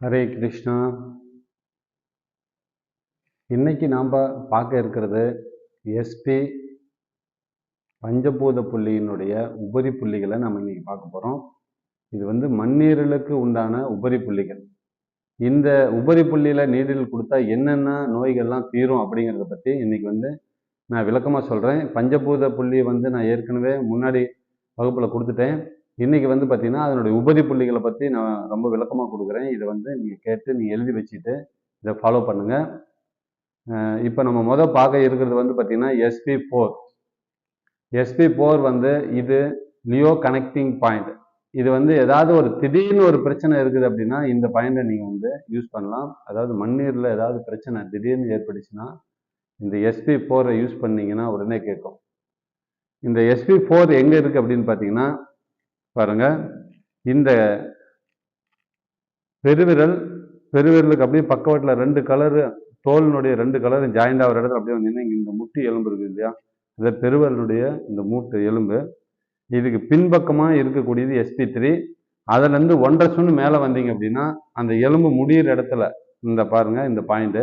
ஹரே கிருஷ்ணா. இன்னைக்கு நாம் பார்க்க இருக்கிறது எஸ்பி பஞ்சபூத புள்ளியினுடைய உபரி புள்ளிகளை நம்ம இன்னைக்கு பார்க்க போகிறோம் இது வந்து மண்ணீரலுக்கு உண்டான உபரி புள்ளிகள். இந்த உபரி புள்ளியில் நீரில் கொடுத்தா என்னென்ன நோய்கள்லாம் தீரும் அப்படிங்கிறத பற்றி இன்னைக்கு வந்து நான் விளக்கமாக சொல்கிறேன் பஞ்சபூத புள்ளி வந்து நான் ஏற்கனவே முன்னாடி வகுப்பில் கொடுத்துட்டேன். இன்னைக்கு வந்து பார்த்தீங்கன்னா அதனுடைய உபதி புள்ளிகளை பற்றி நான் ரொம்ப விளக்கமாக கொடுக்குறேன். இதை வந்து நீங்கள் கேட்டு நீங்கள் எழுதி வச்சுட்டு இதை ஃபாலோ பண்ணுங்கள் இப்போ நம்ம முதல் பார்க்க இருக்கிறது வந்து பார்த்தீங்கன்னா எஸ்பி ஃபோர் எஸ்பி ஃபோர் வந்து இது லியோ கனெக்டிங் பாயிண்ட். இது வந்து ஏதாவது ஒரு திடீர்னு ஒரு பிரச்சனை இருக்குது அப்படின்னா இந்த பாயிண்டை நீங்கள் வந்து யூஸ் பண்ணலாம். அதாவது மண்ணீரில் ஏதாவது பிரச்சனை திடீர்னு ஏற்பட்டுச்சுன்னா இந்த எஸ்பி ஃபோரை யூஸ் பண்ணிங்கன்னா உடனே கேட்கும். இந்த எஸ்பி ஃபோர் எங்கே இருக்குது அப்படின்னு பார்த்தீங்கன்னா பாருங்க. இந்த பெருவிரல் பெருவிரலுக்கு அப்படியே பக்கவாட்டில் ரெண்டு கலரு தோலினுடைய ரெண்டு கலர் ஜாயிண்ட் ஆகிற இடத்துல அப்படியே வந்தீங்கன்னா இந்த முட்டி எலும்பு இருக்குது இல்லையா? இந்த பெருவரலுடைய இந்த மூட்டு எலும்பு. இதுக்கு பின்பக்கமாக இருக்கக்கூடியது எஸ்பி த்ரீ அதுலேருந்து ஒன்றரை சுண்ணு மேலே வந்தீங்க அப்படின்னா அந்த எலும்பு முடியிற இடத்துல இந்த பாருங்கள் இந்த பாயிண்ட்டு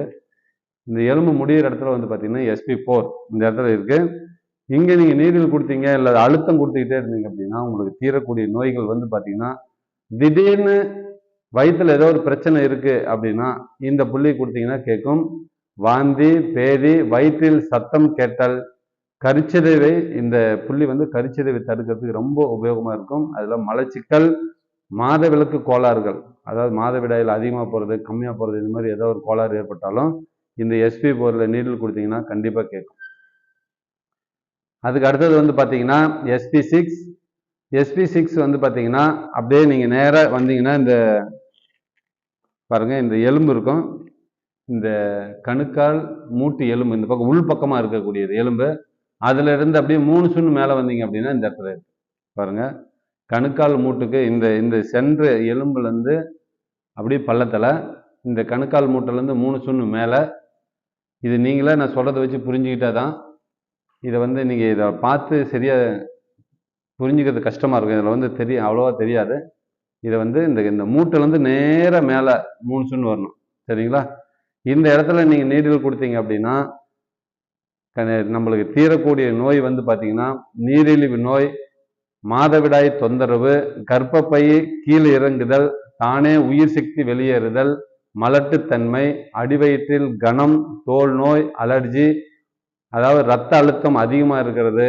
இந்த எலும்பு முடியிற இடத்துல வந்து பார்த்தீங்கன்னா எஸ்பி ஃபோர் இந்த இடத்துல இருக்குது இங்கே நீங்கள் நீரில் கொடுத்தீங்க இல்லை அழுத்தம் கொடுத்துக்கிட்டே இருந்தீங்க அப்படின்னா உங்களுக்கு தீரக்கூடிய நோய்கள் வந்து பார்த்தீங்கன்னா திடீர்னு வயிற்றில் ஏதோ ஒரு பிரச்சனை இருக்குது அப்படின்னா இந்த புள்ளி கொடுத்தீங்கன்னா கேட்கும். வாந்தி பேதி வயிற்றில் சத்தம் கேட்டல் கரிச்சிதைவை இந்த புள்ளி வந்து கரிச்சிதைவை தடுக்கிறதுக்கு ரொம்ப உபயோகமாக இருக்கும். அதில் மலச்சிக்கல் மாதவிலக்கு கோளாறுகள் அதாவது மாதவிடாயில் அதிகமாக போகிறது கம்மியாக போகிறது இந்த மாதிரி ஏதோ ஒரு கோளாறு ஏற்பட்டாலும் இந்த எஸ்பி போரில் நீரில் கொடுத்தீங்கன்னா கண்டிப்பாக கேட்கும். அதுக்கு அடுத்தது வந்து பார்த்தீங்கன்னா எஸ்பி சிக்ஸ் எஸ்பி சிக்ஸ் வந்து பார்த்தீங்கன்னா அப்படியே நீங்கள் நேராக வந்தீங்கன்னா இந்த பாருங்கள் இந்த எலும்பு இருக்கும். இந்த கணுக்கால் மூட்டு எலும்பு இந்த பக்கம் உள் பக்கமாக இருக்கக்கூடியது எலும்பு. அதில் இருந்து அப்படியே மூணு சுண்ணு மேலே வந்தீங்க அப்படின்னா இந்த இடத்துல இருக்கு. பாருங்கள் கணுக்கால் மூட்டுக்கு இந்த இந்த சென்ற எலும்புலேருந்து அப்படியே பள்ளத்தில் இந்த கணுக்கால் மூட்டிலேருந்து மூணு சுண்ணு மேலே இது நீங்களே நான் சொல்கிறத வச்சு புரிஞ்சுக்கிட்டா தான் இதை வந்து நீங்கள் இதை பார்த்து சரியாக புரிஞ்சுக்கிறது கஷ்டமாக இருக்கும். இதில் வந்து தெரிய அவ்வளோவா தெரியாது. இதை வந்து இந்த இந்த மூட்டிலேருந்து நேராக மேலே மூணு சுண்ணு வரணும். சரிங்களா? இந்த இடத்துல நீங்கள் நீடில் கொடுத்தீங்க அப்படின்னா நம்மளுக்கு தீரக்கூடிய நோய் வந்து பார்த்தீங்கன்னா நீரிழிவு நோய் மாதவிடாய் தொந்தரவு கர்ப்பப்பை கீழே இறங்குதல் தானே உயிர் சக்தி வெளியேறுதல் மலட்டுத்தன்மை அடிவயிற்றில் கனம் தோல் நோய் அலர்ஜி அதாவது ரத்த அழுத்தம் அதிகமாக இருக்கிறது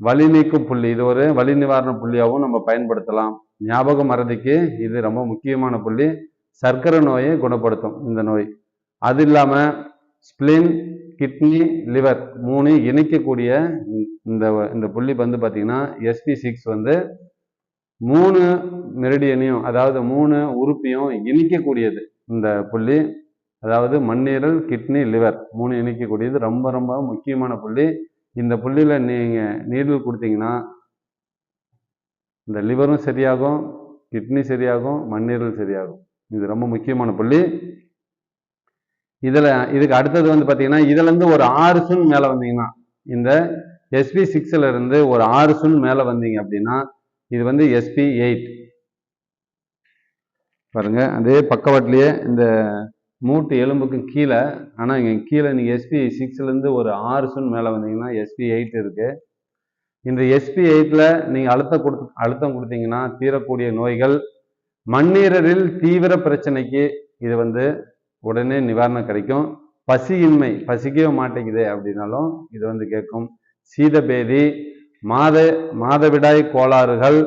வலி நீக்கும் புள்ளி இது ஒரு வலி நிவாரண புள்ளியாகவும் நம்ம பயன்படுத்தலாம். ஞாபக மறதிக்கு இது ரொம்ப முக்கியமான புள்ளி. சர்க்கரை நோயை குணப்படுத்தும் இந்த நோய். அது இல்லாமல் ஸ்பிளின் கிட்னி லிவர் மூணு இணைக்கக்கூடிய இந்த இந்த புள்ளி வந்து பார்த்திங்கன்னா எஸ்பி சிக்ஸ் வந்து மூணு மெரிடியனையும் அதாவது மூணு உறுப்பையும் இணைக்கக்கூடியது இந்த புள்ளி. அதாவது மண்ணீரல் கிட்னி லிவர் மூணு இணைக்கக்கூடியது. ரொம்ப ரொம்ப முக்கியமான புள்ளி. இந்த புள்ளியில் நீங்கள் நீரில் கொடுத்தீங்கன்னா இந்த லிவரும் சரியாகும் கிட்னி சரியாகும் மண்ணீரல் சரியாகும். இது ரொம்ப முக்கியமான புள்ளி. இதில் இதுக்கு அடுத்தது வந்து பார்த்தீங்கன்னா இதுலேருந்து ஒரு ஆறு சுன் மேலே வந்தீங்கன்னா இந்த எஸ்பி சிக்ஸில் இருந்து ஒரு ஆறு சுன் மேலே வந்தீங்க அப்படின்னா இது வந்து எஸ்பி எயிட் பாருங்க அதே பக்கவாட்டிலேயே இந்த மூட்டு எலும்புக்கு கீழே ஆனால் இங்கே கீழே நீங்கள் எஸ்பி சிக்ஸ்லேருந்து ஒரு ஆறு சுன் மேலே வந்தீங்கன்னா எஸ்பி எயிட் இருக்குது இந்த எஸ்பி எயிட்டில் நீங்கள் அழுத்தம் கொடுத்து அழுத்தம் கொடுத்தீங்கன்னா தீரக்கூடிய நோய்கள் மண்ணீரலில் தீவிர பிரச்சனைக்கு இது வந்து உடனே நிவாரணம் கிடைக்கும். பசியின்மை பசிக்கவே மாட்டேங்குது அப்படின்னாலும் இது வந்து கேட்கும். சீதபேதி மாத மாதவிடாய் கோளாறுகள்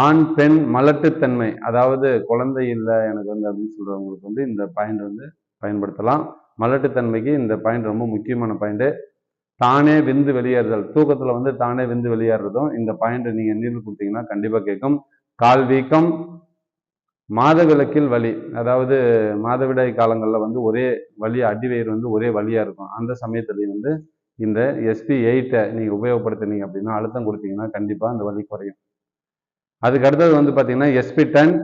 ஆண் பெண் மலட்டுத்தன்மை. அதாவது குழந்தை இல்லை எனக்கு வந்து அப்படின்னு சொல்கிறவங்களுக்கு வந்து இந்த பாயிண்ட் வந்து பயன்படுத்தலாம். மலட்டுத்தன்மைக்கு இந்த பாயிண்ட் ரொம்ப முக்கியமான பாயிண்ட்டு தானே விந்து வெளியேறுதல். தூக்கத்தில் வந்து தானே விந்து வெளியேறதும் இந்த பாயிண்ட்டை நீங்கள் நீர் கொடுத்தீங்கன்னா கண்டிப்பாக கேட்கும். கால் வீக்கம் மாதவிளக்கில் வலி. அதாவது மாதவிடாய் காலங்களில் வந்து ஒரே வலி அடிவயிறு வந்து ஒரே வலியாக இருக்கும். அந்த சமயத்துலேயும் வந்து இந்த எஸ்பி எயிட்டை நீங்கள் உபயோகப்படுத்தினீங்க அப்படின்னா அழுத்தம் கொடுத்தீங்கன்னா கண்டிப்பாக அந்த வலி குறையும். அதுக்கு அடுத்தது வந்து பார்த்தீங்கன்னா எஸ்பி டென்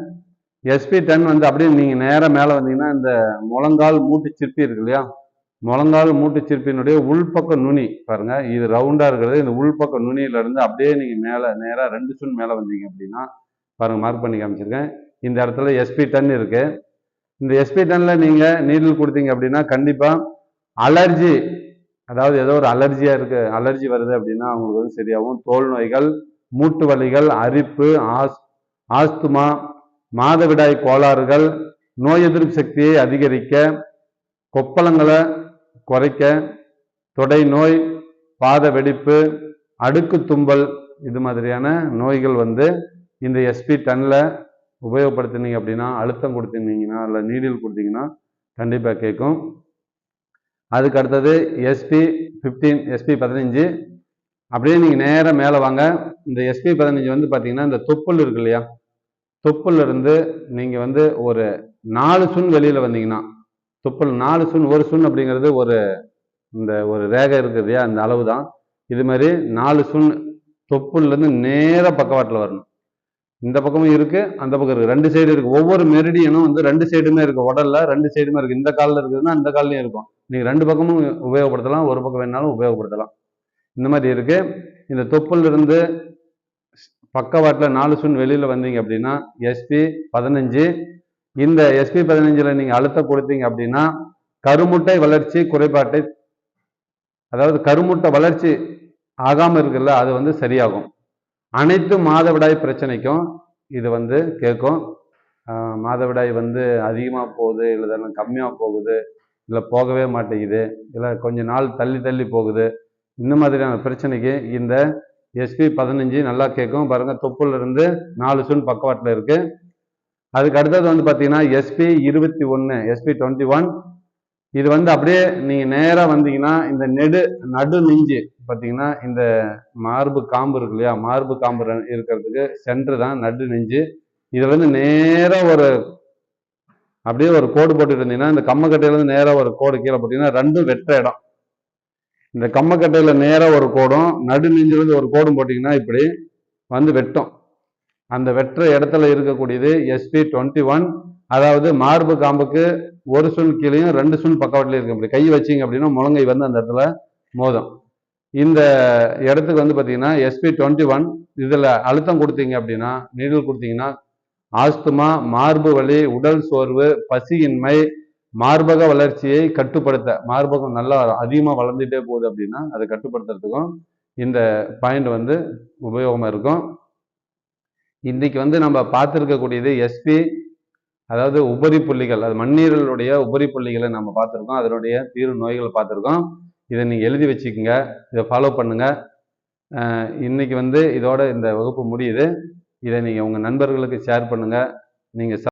எஸ்பி டென் வந்து அப்படியே நீங்கள் நேராக மேலே வந்தீங்கன்னா இந்த முழங்கால் மூட்டு சிற்பி இருக்கு இல்லையா? முழங்கால் மூட்டு சிற்பினுடைய உள்பக்க நுனி பாருங்க. இது ரவுண்டாக இருக்கிறது. இந்த உள்பக்க நுனியிலேருந்து அப்படியே நீங்கள் மேலே நேராக ரெண்டு சுன் மேலே வந்தீங்க அப்படின்னா பாருங்கள் மார்க் பண்ணி காமிச்சிருக்கேன். இந்த இடத்துல எஸ்பி டென் இருக்குது இந்த எஸ்பி டெனில் நீங்கள் நீடில் கொடுத்தீங்க அப்படின்னா கண்டிப்பாக அலர்ஜி அதாவது ஏதோ ஒரு அலர்ஜியாக இருக்குது அலர்ஜி வருது அப்படின்னா அவங்களுக்கு வந்து சரியாகும். தோல் நோய்கள் மூட்டு வலிகள் அரிப்பு ஆஸ் ஆஸ்துமா மாதவிடாய் கோளாறுகள் நோய் எதிர்ப்பு சக்தியை அதிகரிக்க கொப்பளங்களை குறைக்க தொடை நோய் பாத வெடிப்பு அடுக்கு தும்பல் இது மாதிரியான நோய்கள் வந்து இந்த எஸ்பி டன்னில் உபயோகப்படுத்தினீங்க அப்படின்னா அழுத்தம் கொடுத்துருந்தீங்கன்னா இல்லை நீடில் கொடுத்தீங்கன்னா கண்டிப்பாக கேட்கும். அதுக்கு அடுத்தது எஸ்பி ஃபிஃப்டீன் எஸ்பி பதினஞ்சு அப்படியே நீங்கள் நேராக மேலே வாங்க. இந்த எஸ்பி பதினஞ்சு வந்து பார்த்தீங்கன்னா இந்த தொப்புள் இருக்கு இல்லையா? தொப்புல இருந்து நீங்கள் வந்து ஒரு நாலு சுண் வெளியில் வந்தீங்கன்னா தொப்புள் நாலு சுண் ஒரு சுண் அப்படிங்கிறது ஒரு இந்த ஒரு ரேகை இருக்குது இல்லையா? அந்த அளவு தான் இது மாதிரி நாலு சுண் தொப்புள்லேருந்து நேராக பக்கவாட்டில் வரணும். இந்த பக்கமும் இருக்குது அந்த பக்கம் இருக்குது ரெண்டு சைடு இருக்குது ஒவ்வொரு மெரிடியனும் வந்து ரெண்டு சைடுமே இருக்குது உடலில் ரெண்டு சைடுமே இருக்குது இந்த காலில் இருக்குதுன்னா அந்த கால்லையும் இருக்கும். நீங்கள் ரெண்டு பக்கமும் உபயோகப்படுத்தலாம். ஒரு பக்கம் வேணாலும் உபயோகப்படுத்தலாம். இந்த மாதிரி இருக்குது இந்த தொப்புலிருந்து பக்கவாட்டில் நாலு சுண் வெளியில் வந்தீங்க அப்படின்னா எஸ்பி பதினஞ்சு. இந்த எஸ்பி பதினஞ்சில் நீங்கள் அழுத்தம் கொடுத்தீங்க அப்படின்னா கருமுட்டை வளர்ச்சி குறைபாட்டை அதாவது கருமுட்டை வளர்ச்சி ஆகாமல் இருக்குல்ல அது வந்து சரியாகும். அனைத்து மாதவிடாய் பிரச்சனைக்கும் இது வந்து கேட்கும். மாதவிடாய் வந்து அதிகமாக போகுது இல்லை கம்மியாக போகுது இல்லை போகவே மாட்டேங்குது இல்லை கொஞ்சம் நாள் தள்ளி தள்ளி போகுது. இந்த மாதிரியான பிரச்சனைக்கு இந்த எஸ்பி பதினஞ்சு நல்லா கேட்கும். பாருங்க தொப்புல இருந்து நாலு சுன் பக்கவாட்டில் இருக்கு. அதுக்கு அடுத்தது வந்து பார்த்தீங்கன்னா எஸ்பி இருபத்தி ஒன்று எஸ்பி டுவெண்ட்டி ஒன் இது வந்து அப்படியே நீங்கள் நேராக வந்தீங்கன்னா இந்த நெடு நடு நெஞ்சு பார்த்தீங்கன்னா இந்த மார்பு காம்பு இருக்கு இல்லையா? மார்பு காம்பு இருக்கிறதுக்கு சென்ட்ரு தான் நடு நெஞ்சு. இதில் வந்து நேராக ஒரு அப்படியே ஒரு கோடு போட்டுட்டு இருந்தீங்கன்னா இந்த கம்மக்கட்டையிலேருந்து நேராக ஒரு கோடு கீழே போட்டிங்கன்னா ரெண்டும் வெற்ற இடம். இந்த கம்மக்கட்டையில் நேராக ஒரு கோடும் நடு நெஞ்சிலிருந்து ஒரு கோடும் போட்டிங்கன்னா இப்படி வந்து வெட்டும். அந்த வெற்ற இடத்துல இருக்கக்கூடியது எஸ்பி டுவெண்ட்டி ஒன் அதாவது மார்பு காம்புக்கு ஒரு சுன் கீழேயும் ரெண்டு சுன் பக்கவாட்டிலையும் இருக்கும் இப்படி. கை வச்சீங்க அப்படின்னா முழங்கை வந்து அந்த இடத்துல மோதும். இந்த இடத்துக்கு வந்து பார்த்தீங்கன்னா எஸ்பி டுவெண்ட்டி ஒன் இதில் அழுத்தம் கொடுத்தீங்க அப்படின்னா நீடில் கொடுத்தீங்கன்னா ஆஸ்துமா மார்பு வலி உடல் சோர்வு பசியின்மை மார்பக வளர்ச்சியை கட்டுப்படுத்த மார்பகம் நல்லா அதிகமாக வளர்ந்துட்டே போகுது அப்படின்னா அதை கட்டுப்படுத்துறதுக்கும் இந்த பாயிண்ட் வந்து உபயோகமாக இருக்கும். இன்றைக்கி வந்து நம்ம பார்த்துருக்கக்கூடியது எஸ்பி அதாவது உபரி புள்ளிகள் அது மண்ணீரலுடைய உபரி புள்ளிகளை நம்ம பார்த்துருக்கோம். அதனுடைய தீர்வு நோய்களை பார்த்துருக்கோம். இதை நீங்கள் எழுதி வச்சுக்கோங்க இதை ஃபாலோ பண்ணுங்கள் இன்றைக்கி வந்து இதோட இந்த வகுப்பு முடியுது. இதை நீங்கள் உங்கள் நண்பர்களுக்கு ஷேர் பண்ணுங்கள் நீங்கள்